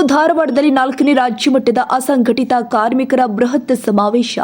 ಧಾರವಾಡದಲ್ಲಿ ನಾಲ್ಕನೇ ರಾಜ್ಯ ಮಟ್ಟದ ಅಸಂಘಟಿತ ಕಾರ್ಮಿಕರ ಬೃಹತ್ ಸಮಾವೇಶ.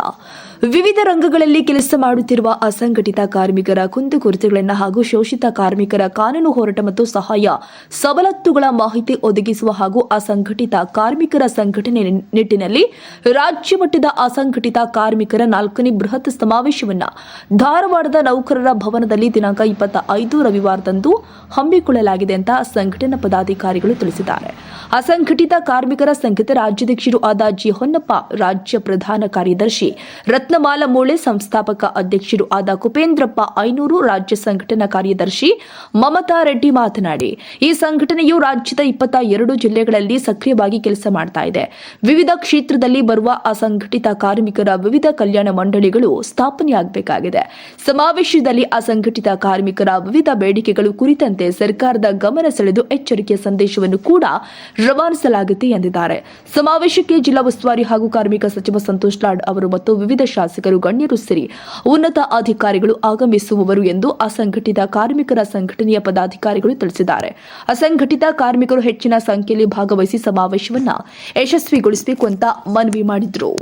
ವಿವಿಧ ರಂಗಗಳಲ್ಲಿ ಕೆಲಸ ಮಾಡುತ್ತಿರುವ ಅಸಂಘಟಿತ ಕಾರ್ಮಿಕರ ಕುಂದುಕೊರತೆಗಳನ್ನು ಹಾಗೂ ಶೋಷಿತ ಕಾರ್ಮಿಕರ ಕಾನೂನು ಹೋರಾಟ ಮತ್ತು ಸಹಾಯ ಸವಲತ್ತುಗಳ ಮಾಹಿತಿ ಒದಗಿಸುವ ಹಾಗೂ ಅಸಂಘಟಿತ ಕಾರ್ಮಿಕರ ಸಂಘಟನೆ ನಿಟ್ಟಿನಲ್ಲಿ ರಾಜ್ಯ ಮಟ್ಟದ ಅಸಂಘಟಿತ ಕಾರ್ಮಿಕರ ನಾಲ್ಕನೇ ಬೃಹತ್ ಸಮಾವೇಶವನ್ನು ಧಾರವಾಡದ ನೌಕರರ ಭವನದಲ್ಲಿ ದಿನಾಂಕ ಇಪ್ಪತ್ತ ಐದು ರವಿವಾರದಂದು ಹಮ್ಮಿಕೊಳ್ಳಲಾಗಿದೆ ಅಂತ ಸಂಘಟನಾ ಪದಾಧಿಕಾರಿಗಳು ತಿಳಿಸಿದ್ದಾರೆ. ಅಸಂಘಟಿತ ಕಾರ್ಮಿಕರ ಸಂಘದ ರಾಜ್ಯಾಧ್ಯಕ್ಷರು ಆದ ಜಿ ಹೊನ್ನಪ್ಪ ರಾಜ್ಯ ಪ್ರಧಾನ ಕಾರ್ಯದರ್ಶಿ ರತ್ನಮಾಲ ಮೂಳೆ, ಸಂಸ್ಥಾಪಕ ಅಧ್ಯಕ್ಷರು ಆದ ಕುಪೇಂದ್ರಪ್ಪ ಐನೂರು, ರಾಜ್ಯ ಸಂಘಟನಾ ಕಾರ್ಯದರ್ಶಿ ಮಮತಾ ರೆಡ್ಡಿ ಮಾತನಾಡಿ, ಈ ಸಂಘಟನೆಯು ರಾಜ್ಯದ ಇಪ್ಪತ್ತ ಎರಡು ಜಿಲ್ಲೆಗಳಲ್ಲಿ ಸಕ್ರಿಯವಾಗಿ ಕೆಲಸ ಮಾಡ್ತಾ ಇದೆ. ವಿವಿಧ ಕ್ಷೇತ್ರದಲ್ಲಿ ಬರುವ ಅಸಂಘಟಿತ ಕಾರ್ಮಿಕರ ವಿವಿಧ ಕಲ್ಯಾಣ ಮಂಡಳಿಗಳು ಸ್ಥಾಪನೆಯಾಗಬೇಕಾಗಿದೆ. ಸಮಾವೇಶದಲ್ಲಿ ಅಸಂಘಟಿತ ಕಾರ್ಮಿಕರ ವಿವಿಧ ಬೇಡಿಕೆಗಳು ಕುರಿತಂತೆ ಸರ್ಕಾರದ ಗಮನ ಸೆಳೆದು ಎಚ್ಚರಿಕೆಯ ಸಂದೇಶವನ್ನು ಕೂಡ ರವಾನಿಸಲಾಗುತ್ತೆ ಎಂದಿದ್ದಾರೆ. ಸಮಾವೇಶಕ್ಕೆ ಜಿಲ್ಲಾ ಉಸ್ತುವಾರಿ ಹಾಗೂ ಕಾರ್ಮಿಕ ಸಚಿವ ಸಂತೋಷ್ ಲಾಡ್ ಅವರು ಮತ್ತು ವಿವಿಧ ಶಾಸಕರು ಗಣ್ಯರು ಸೇರಿ ಉನ್ನತ ಅಧಿಕಾರಿಗಳು ಆಗಮಿಸುವವರು ಎಂದು ಅಸಂಘಟಿತ ಕಾರ್ಮಿಕರ ಸಂಘಟನೆಯ ಪದಾಧಿಕಾರಿಗಳು ತಿಳಿಸಿದ್ದಾರೆ. ಅಸಂಘಟಿತ ಕಾರ್ಮಿಕರು ಹೆಚ್ಚಿನ ಸಂಖ್ಯೆಯಲ್ಲಿ ಭಾಗವಹಿಸಿ ಸಮಾವೇಶವನ್ನು ಯಶಸ್ವಿಗೊಳಿಸಬೇಕು ಅಂತ ಮನವಿ ಮಾಡಿದ್ರು.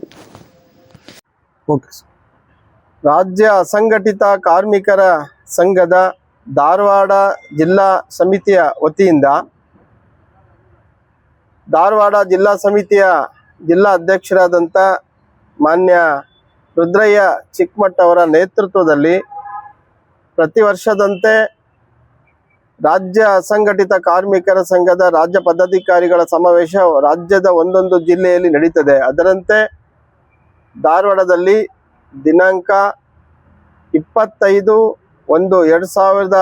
ರಾಜ್ಯ ಅಸಂಘಟಿತ ಕಾರ್ಮಿಕರ ಸಂಘದ ಧಾರವಾಡ ಜಿಲ್ಲಾ ಸಮಿತಿಯ ವತಿಯಿಂದ ಧಾರವಾಡ ಜಿಲ್ಲಾ ಸಮಿತಿಯ ಜಿಲ್ಲಾ ಅಧ್ಯಕ್ಷರಾದಂಥ ಮಾನ್ಯ ರುದ್ರಯ್ಯ ಚಿಕ್ಕಮಠ್ ಅವರ ನೇತೃತ್ವದಲ್ಲಿ ಪ್ರತಿ ವರ್ಷದಂತೆ ರಾಜ್ಯ ಅಸಂಘಟಿತ ಕಾರ್ಮಿಕರ ಸಂಘದ ರಾಜ್ಯ ಪದಾಧಿಕಾರಿಗಳ ಸಮಾವೇಶ ರಾಜ್ಯದ ಒಂದೊಂದು ಜಿಲ್ಲೆಯಲ್ಲಿ ನಡೀತದೆ. ಅದರಂತೆ ಧಾರವಾಡದಲ್ಲಿ ದಿನಾಂಕ ಇಪ್ಪತ್ತೈದು ಒಂದು ಎರಡು ಸಾವಿರದ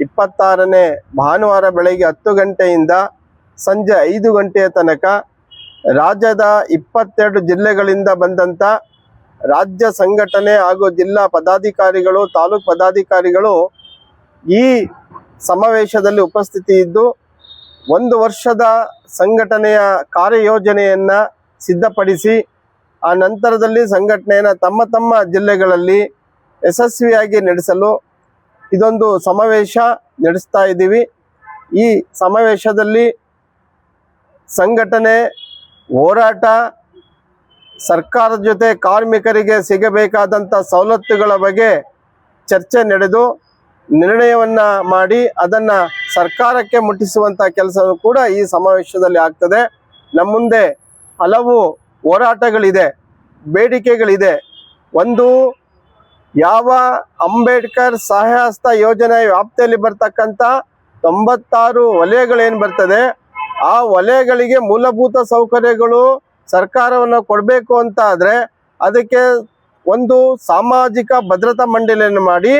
ಇಪ್ಪತ್ತಾರನೇ ಭಾನುವಾರ ಬೆಳಗ್ಗೆ ಹತ್ತು ಗಂಟೆಯಿಂದ ಸಂಜೆ ಐದು ಗಂಟೆಯ ತನಕ ರಾಜ್ಯದ ಇಪ್ಪತ್ತೆರಡು ಜಿಲ್ಲೆಗಳಿಂದ ಬಂದಂಥ ರಾಜ್ಯ ಸಂಘಟನೆ ಹಾಗೂ ಜಿಲ್ಲಾ ಪದಾಧಿಕಾರಿಗಳು, ತಾಲೂಕು ಪದಾಧಿಕಾರಿಗಳು ಈ ಸಮಾವೇಶದಲ್ಲಿ ಉಪಸ್ಥಿತಿ ಇದ್ದು, ಒಂದು ವರ್ಷದ ಸಂಘಟನೆಯ ಕಾರ್ಯಯೋಜನೆಯನ್ನು ಸಿದ್ಧಪಡಿಸಿ, ಆ ನಂತರದಲ್ಲಿ ಸಂಘಟನೆಯನ್ನು ತಮ್ಮ ತಮ್ಮ ಜಿಲ್ಲೆಗಳಲ್ಲಿ ಯಶಸ್ವಿಯಾಗಿ ನಡೆಸಲು ಇದೊಂದು ಸಮಾವೇಶ ನಡೆಸ್ತಾ ಇದ್ದೀವಿ. ಈ ಸಮಾವೇಶದಲ್ಲಿ ಸಂಘಟನೆ, ಹೋರಾಟ, ಸರ್ಕಾರದ ಜೊತೆ ಕಾರ್ಮಿಕರಿಗೆ ಸಿಗಬೇಕಾದಂಥ ಸವಲತ್ತುಗಳ ಬಗ್ಗೆ ಚರ್ಚೆ ನಡೆದು ನಿರ್ಣಯವನ್ನ ಮಾಡಿ ಅದನ್ನ ಸರ್ಕಾರಕ್ಕೆ ಮುಟ್ಟಿಸುವಂತ ಕೆಲಸ ಕೂಡ ಈ ಸಮಾವೇಶದಲ್ಲಿ ಆಗ್ತದೆ. ನಮ್ಮ ಮುಂದೆ ಹಲವು ಹೋರಾಟಗಳಿದೆ, ಬೇಡಿಕೆಗಳಿದೆ. ಒಂದು, ಯಾವ ಅಂಬೇಡ್ಕರ್ ಸಹಾಯಹಸ್ತ ಯೋಜನೆ ವ್ಯಾಪ್ತಿಯಲ್ಲಿ ಬರ್ತಕ್ಕಂಥ ತೊಂಬತ್ತಾರು ವಲಯಗಳೇನು ಬರ್ತದೆ ಆ ವಲಯಗಳಿಗೆ ಮೂಲಭೂತ ಸೌಕರ್ಯಗಳು ಸರ್ಕಾರವನ್ನು ಕೊಡಬೇಕು ಅಂತ ಆದರೆ ಅದಕ್ಕೆ ಒಂದು ಸಾಮಾಜಿಕ ಭದ್ರತಾ ಮಂಡಳಿಯನ್ನು ಮಾಡಿ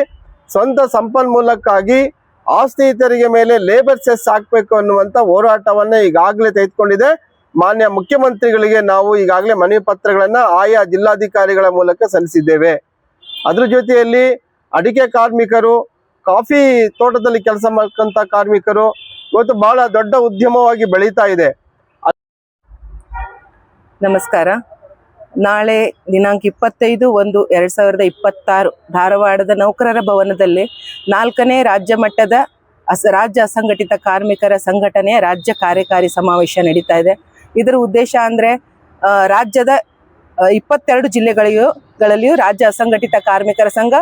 ಸ್ವಂತ ಸಂಪನ್ಮೂಲಕ್ಕಾಗಿ ಆಸ್ತಿ ತೆರಿಗೆ ಮೇಲೆ ಲೇಬರ್ ಸೆಸ್ ಹಾಕಬೇಕು ಅನ್ನುವಂಥ ಹೋರಾಟವನ್ನು ಈಗಾಗಲೇ ತೆಗೆದುಕೊಂಡಿದೆ. ಮಾನ್ಯ ಮುಖ್ಯಮಂತ್ರಿಗಳಿಗೆ ನಾವು ಈಗಾಗಲೇ ಮನವಿ ಪತ್ರಗಳನ್ನು ಆಯಾ ಜಿಲ್ಲಾಧಿಕಾರಿಗಳ ಮೂಲಕ ಸಲ್ಲಿಸಿದ್ದೇವೆ. ಅದ್ರ ಜೊತೆಯಲ್ಲಿ ಅಡಿಕೆ ಕಾರ್ಮಿಕರು, ಕಾಫಿ ತೋಟದಲ್ಲಿ ಕೆಲಸ ಮಾಡ್ಕಂಥ ಕಾರ್ಮಿಕರು ಇವತ್ತು ಬಹಳ ದೊಡ್ಡ ಉದ್ಯಮವಾಗಿ ಬೆಳೀತಾ ಇದೆ. ನಮಸ್ಕಾರ. ನಾಳೆ ದಿನಾಂಕ ಇಪ್ಪತ್ತೈದು ಒಂದು ಎರಡ್ ಸಾವಿರದ ಇಪ್ಪತ್ತಾರು ಧಾರವಾಡದ ನೌಕರರ ಭವನದಲ್ಲಿ ನಾಲ್ಕನೇ ರಾಜ್ಯ ಮಟ್ಟದ ಅಸ, ರಾಜ್ಯ ಅಸಂಘಟಿತ ಕಾರ್ಮಿಕರ ಸಂಘಟನೆಯ ರಾಜ್ಯ ಕಾರ್ಯಕಾರಿ ಸಮಾವೇಶ ನಡೀತಾ ಇದೆ. ಇದರ ಉದ್ದೇಶ ಅಂದರೆ ರಾಜ್ಯದ ಇಪ್ಪತ್ತೆರಡು ಜಿಲ್ಲೆಗಳಿಗೂ ರಾಜ್ಯ ಅಸಂಘಟಿತ ಕಾರ್ಮಿಕರ ಸಂಘ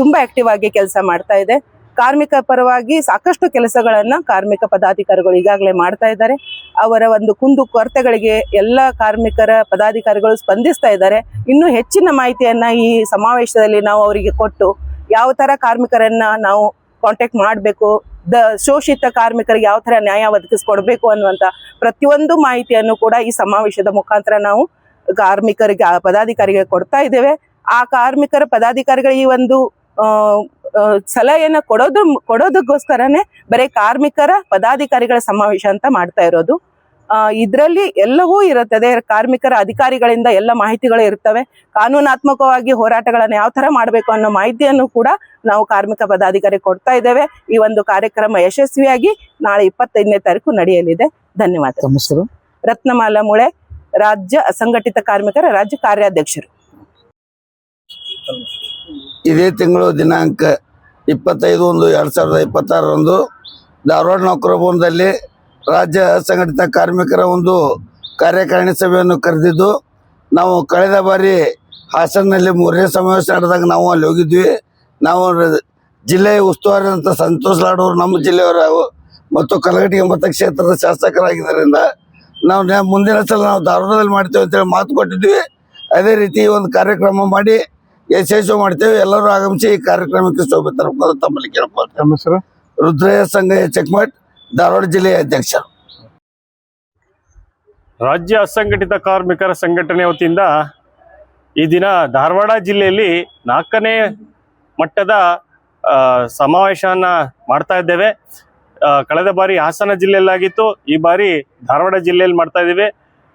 ತುಂಬ ಆಕ್ಟಿವ್ ಆಗಿ ಕೆಲಸ ಮಾಡ್ತಾ ಇದೆ. ಕಾರ್ಮಿಕ ಪರವಾಗಿ ಸಾಕಷ್ಟು ಕೆಲಸಗಳನ್ನು ಕಾರ್ಮಿಕ ಪದಾಧಿಕಾರಿಗಳು ಈಗಾಗಲೇ ಮಾಡ್ತಾ ಇದ್ದಾರೆ. ಅವರ ಒಂದು ಕುಂದು ಕೊರತೆಗಳಿಗೆ ಎಲ್ಲ ಕಾರ್ಮಿಕರ ಪದಾಧಿಕಾರಿಗಳು ಸ್ಪಂದಿಸ್ತಾ ಇದ್ದಾರೆ. ಇನ್ನೂ ಹೆಚ್ಚಿನ ಮಾಹಿತಿಯನ್ನ ಈ ಸಮಾವೇಶದಲ್ಲಿ ನಾವು ಅವರಿಗೆ ಕೊಟ್ಟು ಯಾವ ತರ ಕಾರ್ಮಿಕರನ್ನ ನಾವು ಕಾಂಟ್ಯಾಕ್ಟ್ ಮಾಡಬೇಕು, ದ ಶೋಷಿತ ಕಾರ್ಮಿಕರಿಗೆ ಯಾವ ತರ ನ್ಯಾಯ ಒದಗಿಸ್ಕೊಡ್ಬೇಕು ಅನ್ನುವಂತ ಪ್ರತಿಯೊಂದು ಮಾಹಿತಿಯನ್ನು ಕೂಡ ಈ ಸಮಾವೇಶದ ಮುಖಾಂತರ ನಾವು ಕಾರ್ಮಿಕರಿಗೆ ಪದಾಧಿಕಾರಿಗೆ ಕೊಡ್ತಾ ಇದ್ದೇವೆ. ಆ ಕಾರ್ಮಿಕರ ಪದಾಧಿಕಾರಿಗಳ ಈ ಒಂದು ಸಲಹೆಯನ್ನ ಕೊಡೋದು ಕೊಡೋದಕ್ಕೋಸ್ಕರನೇ ಬರೀ ಕಾರ್ಮಿಕರ ಪದಾಧಿಕಾರಿಗಳ ಸಮಾವೇಶ ಅಂತ ಮಾಡ್ತಾ ಇರೋದು. ಇದರಲ್ಲಿ ಎಲ್ಲವೂ ಇರುತ್ತದೆ. ಕಾರ್ಮಿಕರ ಅಧಿಕಾರಿಗಳಿಂದ ಎಲ್ಲ ಮಾಹಿತಿಗಳು ಇರ್ತವೆ. ಕಾನೂನಾತ್ಮಕವಾಗಿ ಹೋರಾಟಗಳನ್ನು ಯಾವ ತರ ಮಾಡಬೇಕು ಅನ್ನೋ ಮಾಹಿತಿಯನ್ನು ಕೂಡ ನಾವು ಕಾರ್ಮಿಕ ಪದಾಧಿಕಾರಿ ಕೊಡ್ತಾ ಇದ್ದೇವೆ. ಈ ಒಂದು ಕಾರ್ಯಕ್ರಮ ಯಶಸ್ವಿಯಾಗಿ ನಾಳೆ ಇಪ್ಪತ್ತೈದನೇ ತಾರೀಕು ನಡೆಯಲಿದೆ. ಧನ್ಯವಾದ. ರತ್ನಮಾಲಾ ಮುಳೆ ರಾಜ್ಯ ಅಸಂಘಟಿತ ಕಾರ್ಮಿಕರ ರಾಜ್ಯ ಕಾರ್ಯಾಧ್ಯಕ್ಷರು. ಇದೇ ತಿಂಗಳು ದಿನಾಂಕ ಇಪ್ಪತ್ತೈದು ಒಂದು ಎರಡು ಸಾವಿರದ ಇಪ್ಪತ್ತಾರರಂದು ಧಾರವಾಡ ನೌಕರ ಭವನದಲ್ಲಿ ರಾಜ್ಯ ಸಂಘಟಿತ ಕಾರ್ಮಿಕರ ಒಂದು ಕಾರ್ಯಕಾರಿಣಿ ಸಭೆಯನ್ನು ಕರೆದಿದ್ದು, ನಾವು ಕಳೆದ ಬಾರಿ ಹಾಸನಲ್ಲಿ ಮೂರನೇ ಸಮಾವೇಶ ನಡೆದಾಗ ನಾವು ಅಲ್ಲಿ ಹೋಗಿದ್ವಿ. ನಾವು ಜಿಲ್ಲೆಯ ಉಸ್ತುವಾರಿ ಅಂತ ಸಂತೋಷ್ ಲಾಡೋರು ನಮ್ಮ ಜಿಲ್ಲೆಯವರು ಮತ್ತು ಕಲಗಟಿ ಎಂಬತ್ತ ಕ್ಷೇತ್ರದ ಶಾಸಕರಾಗಿದ್ದರಿಂದ ನಾವು ಮುಂದಿನ ಸಲ ನಾವು ಧಾರವಾಡದಲ್ಲಿ ಮಾಡ್ತೇವೆ ಅಂತೇಳಿ ಮಾತು ಕೊಟ್ಟಿದ್ವಿ. ಅದೇ ರೀತಿ ಒಂದು ಕಾರ್ಯಕ್ರಮ ಮಾಡಿ ಯಶಸ್ವಿ ಮಾಡ್ತೇವೆ. ಎಲ್ಲರೂ ಆಗಮಿಸಿ ಈ ಕಾರ್ಯಕ್ರಮಕ್ಕೆ ಶೋಭೆ ತರಬಹುದು ತಮ್ಮಲ್ಲಿ ಕೇಳಬಹುದು ರುದ್ರಯ ರುದ್ರಯ್ಯ ಸಂಘ ಚೆಕ್ಮಟ್ ಧಾರವಾಡ ಜಿಲ್ಲೆಯ ಅಧ್ಯಕ್ಷ. ರಾಜ್ಯ ಅಸಂಘಟಿತ ಕಾರ್ಮಿಕರ ಸಂಘಟನೆ ವತಿಯಿಂದ ಈ ದಿನ ಧಾರವಾಡ ಜಿಲ್ಲೆಯಲ್ಲಿ ನಾಲ್ಕನೇ ಮಟ್ಟದ ಸಮಾವೇಶವನ್ನ ಮಾಡ್ತಾ ಇದ್ದೇವೆ. ಕಳೆದ ಬಾರಿ ಹಾಸನ ಜಿಲ್ಲೆಯಲ್ಲಾಗಿತ್ತು. ಈ ಬಾರಿ ಧಾರವಾಡ ಜಿಲ್ಲೆಯಲ್ಲಿ ಮಾಡ್ತಾ ಇದ್ದೇವೆ.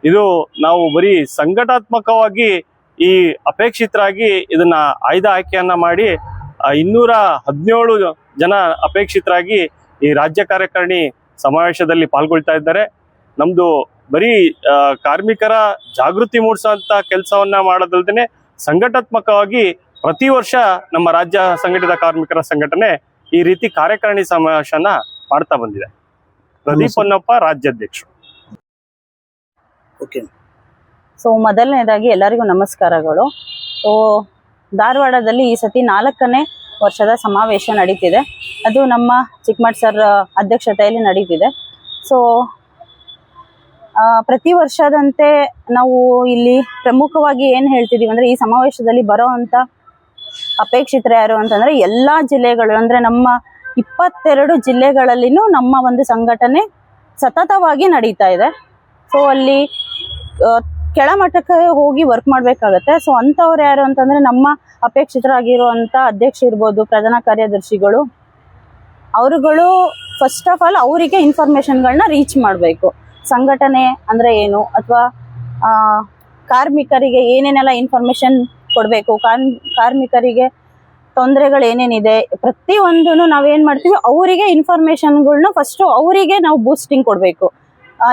ಇದು ನಾವು ಬರೀ ಸಂಘಟಾತ್ಮಕವಾಗಿ ಈ ಅಪೇಕ್ಷಿತರಾಗಿ ಇದನ್ನ ಆಯ್ದ ಆಯ್ಕೆಯನ್ನ ಮಾಡಿ ಇನ್ನೂರ ಹದಿನೇಳು ಜನ ಅಪೇಕ್ಷಿತರಾಗಿ ಈ ರಾಜ್ಯ ಕಾರ್ಯಕಾರಿಣಿ ಸಮಾವೇಶದಲ್ಲಿ ಪಾಲ್ಗೊಳ್ತಾ ಇದ್ದಾರೆ. ನಮ್ದು ಬರೀ ಕಾರ್ಮಿಕರ ಜಾಗೃತಿ ಮೂಡಿಸುವಂತ ಕೆಲಸವನ್ನ ಮಾಡೋದಲ್ದೇನೆ ಸಂಘಟಾತ್ಮಕವಾಗಿ ಪ್ರತಿ ವರ್ಷ ನಮ್ಮ ರಾಜ್ಯ ಸಂಘಟಿತ ಕಾರ್ಮಿಕರ ಸಂಘಟನೆ ಈ ರೀತಿ ಕಾರ್ಯಕಾರಿಣಿ ಸಮಾವೇಶನ ಮಾಡ್ತಾ ಬಂದಿದೆ. ಪ್ರದೀಪ್ ಹೊನ್ನಪ್ಪ ರಾಜ್ಯಾಧ್ಯಕ್ಷರು. ಸೊ ಮೊದಲನೇದಾಗಿ ಎಲ್ಲರಿಗೂ ನಮಸ್ಕಾರಗಳು. ಸೊ ಧಾರವಾಡದಲ್ಲಿ ಈ ಸತಿ ನಾಲ್ಕನೇ ವರ್ಷದ ಸಮಾವೇಶ ನಡೀತಿದೆ. ಅದು ನಮ್ಮ ಚಿಕ್ಕಮಠ್ ಸರ್ ಅಧ್ಯಕ್ಷತೆಯಲ್ಲಿ ನಡೀತಿದೆ. ಸೊ ಪ್ರತಿ ವರ್ಷದಂತೆ ನಾವು ಇಲ್ಲಿ ಪ್ರಮುಖವಾಗಿ ಏನು ಹೇಳ್ತಿದೀವಿ ಅಂದ್ರೆ ಈ ಸಮಾವೇಶದಲ್ಲಿ ಬರೋ ಅಂಥ ಅಪೇಕ್ಷಿತರು ಯಾರು ಅಂತಂದ್ರೆ ಎಲ್ಲ ಜಿಲ್ಲೆಗಳು ಅಂದರೆ ನಮ್ಮ ಇಪ್ಪತ್ತೆರಡು ಜಿಲ್ಲೆಗಳಲ್ಲಿನೂ ನಮ್ಮ ಒಂದು ಸಂಘಟನೆ ಸತತವಾಗಿ ನಡೀತಾ ಇದೆ. ಸೊ ಅಲ್ಲಿ ಕೆಳಮಟ್ಟಕ್ಕೆ ಹೋಗಿ ವರ್ಕ್ ಮಾಡ್ಬೇಕಾಗತ್ತೆ. ಸೊ ಅಂಥವ್ರು ಯಾರು ಅಂತಂದ್ರೆ ನಮ್ಮ ಅಪೇಕ್ಷಿತರಾಗಿರುವಂಥ ಅಧ್ಯಕ್ಷ ಇರ್ಬೋದು, ಪ್ರಧಾನ ಕಾರ್ಯದರ್ಶಿಗಳು. ಅವರುಗಳು ಫಸ್ಟ್ ಆಫ್ ಆಲ್ ಅವರಿಗೆ ಇನ್ಫಾರ್ಮೇಷನ್ಗಳನ್ನ ರೀಚ್ ಮಾಡಬೇಕು. ಸಂಘಟನೆ ಅಂದ್ರೆ ಏನು? ಅಥವಾ ಕಾರ್ಮಿಕರಿಗೆ ಏನೇನೆಲ್ಲ ಇನ್ಫಾರ್ಮೇಷನ್ ಕೊಡಬೇಕು? ಕಾರ್ಮಿಕರಿಗೆ ತೊಂದರೆಗಳು ಏನೇನಿದೆ? ಪ್ರತಿಯೊಂದನ್ನು ನಾವೇನು ಮಾಡ್ತೀವಿ? ಅವರಿಗೆ ಇನ್ಫಾರ್ಮೇಷನ್ಗಳನ್ನ ಫಸ್ಟ್ ಅವರಿಗೆ ನಾವು ಬೂಸ್ಟಿಂಗ್ ಕೊಡಬೇಕು.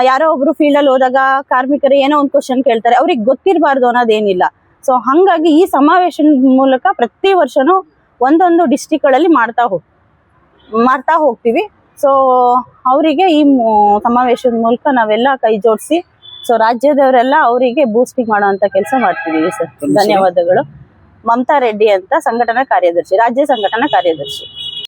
ಯಾರೋ ಒಬ್ರು ಫೀಲ್ಡ್ ಅಲ್ಲಿ ಹೋದಾಗ ಕಾರ್ಮಿಕರು ಏನೋ ಒಂದು ಕ್ವಶನ್ ಕೇಳ್ತಾರೆ. ಅವ್ರಿಗೆ ಗೊತ್ತಿರಬಾರ್ದು ಅನ್ನೋದೇನಿಲ್ಲ. ಸೊ ಹಂಗಾಗಿ ಈ ಸಮಾವೇಶದ ಮೂಲಕ ಪ್ರತಿ ವರ್ಷನೂ ಒಂದೊಂದು ಡಿಸ್ಟಿಕ್ಗಳಲ್ಲಿ ಮಾಡ್ತಾ ಹೋಗ್ ಮಾಡ್ತಾ ಹೋಗ್ತೀವಿ. ಸೊ ಅವರಿಗೆ ಈ ಸಮಾವೇಶದ ಮೂಲಕ ನಾವೆಲ್ಲ ಕೈ ಜೋಡಿಸಿ ಸೊ ರಾಜ್ಯದವರೆಲ್ಲ ಅವರಿಗೆ ಬೂಸ್ಟಿಂಗ್ ಮಾಡುವಂತ ಕೆಲಸ ಮಾಡ್ತಿದೀವಿ ಸರ್. ಧನ್ಯವಾದಗಳು. ಮಮತಾ ರೆಡ್ಡಿ ಅಂತ ಸಂಘಟನಾ ಕಾರ್ಯದರ್ಶಿ ರಾಜ್ಯ ಸಂಘಟನಾ ಕಾರ್ಯದರ್ಶಿ.